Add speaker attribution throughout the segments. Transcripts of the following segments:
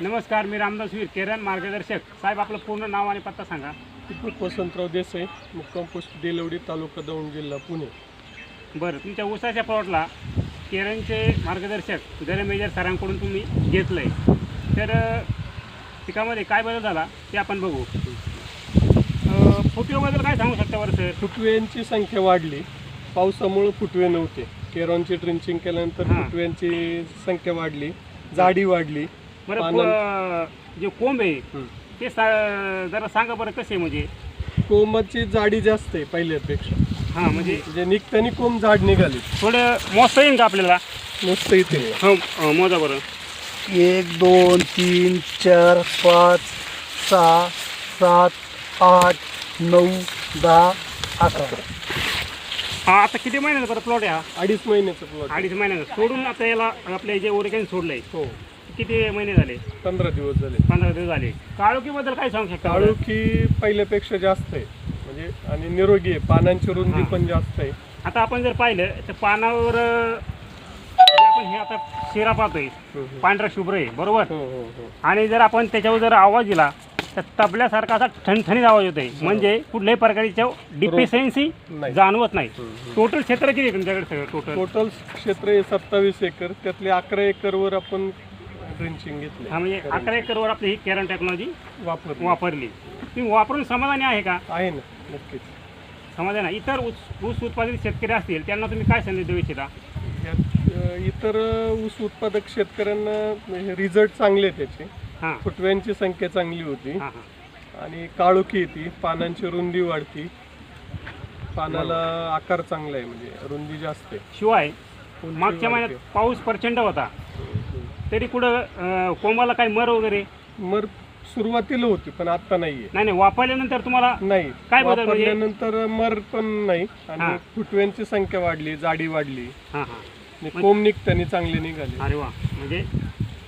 Speaker 1: नमस्कार मी रामदास वीर केरन मार्गदर्शक. साहेब आपलं पूर्ण नाव आणि पत्ता सांगा.
Speaker 2: दीपक वसंतराव देसाई मुक्काम पोस्ट देलवडी तालुका दौंड जिल्हा पुणे.
Speaker 1: बरं तुमच्या ऊसाच्या प्लॉटला केरनचे मार्गदर्शक गरे मेजर सरांकडून तुम्ही घेतलं आहे तर पिकामध्ये काय बदल झाला ते आपण बघू. अ, फुटवेबद्दल काय सांगू शकता बरं सर?
Speaker 2: फुटव्यांची संख्या वाढली. पावसामुळे फुटवे नव्हते. केरॉनची ड्रिंचिंग केल्यानंतर
Speaker 1: हां.
Speaker 2: फुटव्यांची संख्या वाढली. जाडी वाढली.
Speaker 1: बरं प- जे कोंब आहे
Speaker 2: हं.
Speaker 1: ते सा जरा सांगा बरं कसे म्हणजे?
Speaker 2: कोंबाची जाडी जास्त आहे पहिल्यापेक्षा.
Speaker 1: हां म्हणजे?
Speaker 2: म्हणजे निघताना कोंब जाड निघाली.
Speaker 1: थोडं मोजता येईल का आपल्याला?
Speaker 2: मस्त इथे
Speaker 1: हो अ, मोजा बरं.
Speaker 3: एक दोन तीन चार पाच सहा सात आठ नऊ दहा अकरा.
Speaker 1: हा आता किती महिन्याचा बरं प्लॉट आहे हा?
Speaker 2: अडीच महिन्याचं प्लॉट
Speaker 1: अडीच महिन्याचा. सोडून आता याला आपल्या जे ओरिकॅन सोडलंय.
Speaker 2: हो.
Speaker 1: किती महिने झाले?
Speaker 2: पंधरा दिवस झाले.
Speaker 1: पंधरा दिवस झाले. काळोखीबद्दल काय सांगू शकता?
Speaker 2: काळू की पहिल्यापेक्षा जास्त आहे. म्हणजे आणि निरोगी आहे. पानांची रुंदी
Speaker 1: हां.
Speaker 2: पण जास्त आहे.
Speaker 1: आता आपण जर पाहिलं तर पानावर अं, जे आपण हे आता शिरा पाहतोय
Speaker 2: हम्म.
Speaker 1: पांढरा शुभ्र आहे बरोबर?
Speaker 2: हो हो हो.
Speaker 1: आणि जर आपण त्याच्यावर जर आवाज दिला तर तबल्यासारखा असा ठणठणीत आवाज होतोय म्हणजे कुठल्याही प्रकारची डिफिशियन्सी
Speaker 2: नाही.
Speaker 1: जाणवत नाही. टोटल क्षेत्र किती आहे तुमच्याकडे सगळं? टोटल
Speaker 2: टोटल क्षेत्र आहे सत्तावीस एकर. त्यातले अकरा एकरवर आपण ड्रिंचिंग घेतले.
Speaker 1: हा म्हणजे अकरा एकरवर आपली ही केरन टेक्नॉलॉजी
Speaker 2: वापर
Speaker 1: वापरली. तुम्ही वापरून समाधानी आहे का?
Speaker 2: आहे ना नक्कीच.
Speaker 1: समाधान आहे. इतर ऊस ऊस उत्पादित शेतकरी असतील त्यांना तुम्ही काय संदेश देऊ इच्छिता?
Speaker 2: यात इतर ऊस उत्पादक शेतकऱ्यांना रिझल्ट चांगले त्याचे
Speaker 1: हां.
Speaker 2: फुटव्यांची संख्या चांगली होती.
Speaker 1: हां हां.
Speaker 2: आणि काळोखी येते. पानांची रुंदी वाढती. पानाला आकार चांगला आहे म्हणजे रुंदी जास्त आहे.
Speaker 1: शिवाय मागच्या. महिन्यात पाऊस प्रचंड होता. तरी कुठं कोंबाला काही मर वगैरे?
Speaker 2: मर सुरुवातीला होती पण आता नाहीये.
Speaker 1: नाही नाही वापरल्यानंतर तुम्हाला
Speaker 2: नाही
Speaker 1: काय बदल म्हणजे?
Speaker 2: वापरल्यानंतर मर पण नाही
Speaker 1: हा.
Speaker 2: आणि फुटव्यांची संख्या वाढली जाडी वाढली.
Speaker 1: हां हां.
Speaker 2: आणि कोंब निघताना चांगली निघाली.
Speaker 1: अरे वा. म्हणजे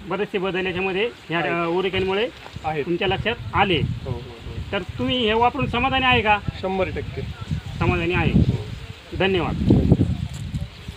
Speaker 1: बरेचसे बदल याच्यामध्ये ह्या ओरिकॅनमुळे
Speaker 2: आहेत.
Speaker 1: तुमच्या लक्षात आले.
Speaker 2: हो हो हो.
Speaker 1: तर तुम्ही हे वापरून समाधानी आहे का?
Speaker 2: शंभर टक्के.
Speaker 1: समाधानी आहे. धन्यवाद.